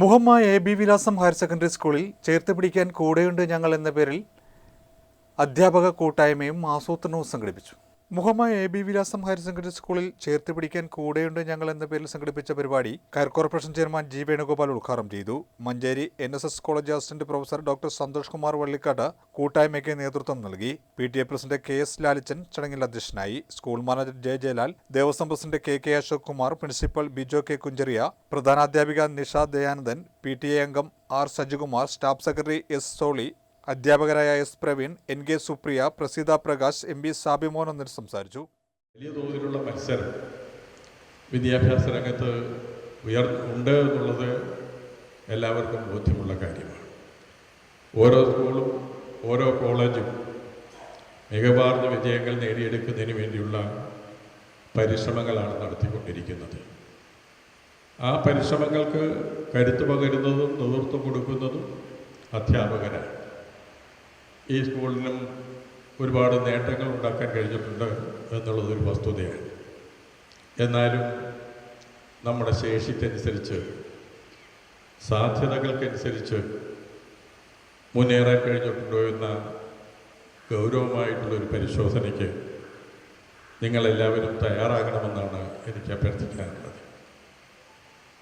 Muhamma A B വിലാസം higher secondary സ്കൂളിൽ ചേർത്ത് പിടിക്കാൻ കൂടെയുണ്ട് ഞങ്ങൾ എന്ന പേരിൽ അധ്യാപക കൂട്ടായ്മയും ആസൂത്രണവും സംഘടിപ്പിച്ചു. മുഹമ്മ എ ബി വിലാസം ഹയർ സെക്കൻഡറി സ്കൂളിൽ ചേർത്ത് പിടിക്കാൻ കൂടെയുണ്ട് ഞങ്ങൾ എന്ന പേരിൽ സംഘടിപ്പിച്ച പരിപാടി കയർ കോർപ്പറേഷൻ ചെയർമാൻ ജി വേണുഗോപാൽ ഉദ്ഘാടനം ചെയ്തു. Manjeri N S S college assistant professor doctor Santhosh Kumar Vallikkattu കൂട്ടായ്മയ്ക്ക് നേതൃത്വം നൽകി. P T A president K S Lalichan ചടങ്ങിൽ അധ്യക്ഷനായി. School manager J Jayalal Devaswom president K K Ashok Kumar principal Bijo K Kunchariya പ്രധാനാധ്യാപിക Nisha Dayanandan P T A അംഗം R Sajikumar staff secretary S Soly അധ്യാപകരായ S Praveen N K Supriya Praseetha Prakash M B Sabimon എന്നിവർ സംസാരിച്ചു. വലിയ തോതിലുള്ള മത്സരം വിദ്യാഭ്യാസ രംഗത്ത് ഉയർ ഉണ്ട് എന്നുള്ളത് എല്ലാവർക്കും ബോധ്യമുള്ള കാര്യമാണ്. ഓരോ സ്കൂളും ഓരോ കോളേജും മികവാർന്ന വിജയങ്ങൾ നേടിയെടുക്കുന്നതിന് വേണ്ടിയുള്ള പരിശ്രമങ്ങളാണ് നടത്തിക്കൊണ്ടിരിക്കുന്നത്. ആ പരിശ്രമങ്ങൾക്ക് കരുത്തു പകരുന്നതും നേതൃത്വം കൊടുക്കുന്നതും അധ്യാപകരാണ്. ഈ സ്കൂളിനും ഒരുപാട് നേട്ടങ്ങൾ ഉണ്ടാക്കാൻ കഴിഞ്ഞിട്ടുണ്ട് എന്നുള്ളതൊരു വസ്തുതയാണ്. എന്നാലും നമ്മുടെ ശേഷിക്കനുസരിച്ച് സാധ്യതകൾക്കനുസരിച്ച് മുന്നേറാൻ കഴിഞ്ഞിട്ടുണ്ടോ എന്ന ഗൗരവമായിട്ടുള്ളൊരു പരിശോധനയ്ക്ക് നിങ്ങളെല്ലാവരും തയ്യാറാകണമെന്നാണ് എനിക്ക് അഭ്യർത്ഥിക്കാനുള്ളത്.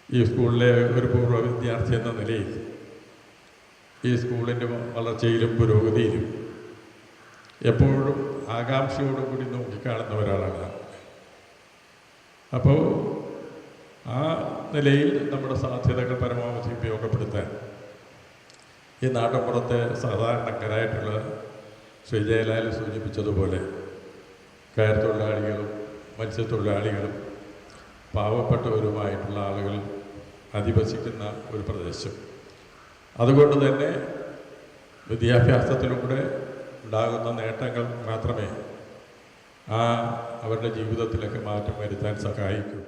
ഈ സ്കൂളിലെ ഒരു പൂർവ വിദ്യാർത്ഥി എന്ന നിലയിൽ ഈ സ്കൂളിന്റെ വളർച്ചയിലും പുരോഗതിയിലും എപ്പോഴും ആകാംക്ഷയോടുകൂടി നോക്കിക്കാണുന്ന ഒരാളാണ് അപ്പോൾ ആ നിലയിൽ നമ്മുടെ സാധ്യതകൾ പരമാവധി ഉപയോഗപ്പെടുത്താൻ ഈ നാട്ടിൻപുറത്തെ സാധാരണക്കാരായിട്ടുള്ള ശ്രീ ജയലാൽ സൂചിപ്പിച്ചതുപോലെ കയർ തൊഴിലാളികളും മത്സ്യത്തൊഴിലാളികളും പാവപ്പെട്ടവരുമായിട്ടുള്ള ആളുകൾ അധിവസിക്കുന്ന ഒരു പ്രദേശം. അതുകൊണ്ട് തന്നെ വിദ്യാഭ്യാസത്തിലൂടെ ഉണ്ടാകുന്ന നേട്ടങ്ങൾ മാത്രമേ ആ അവരുടെ ജീവിതത്തിലൊക്കെ മാറ്റം വരുത്താൻ സഹായിക്കൂ.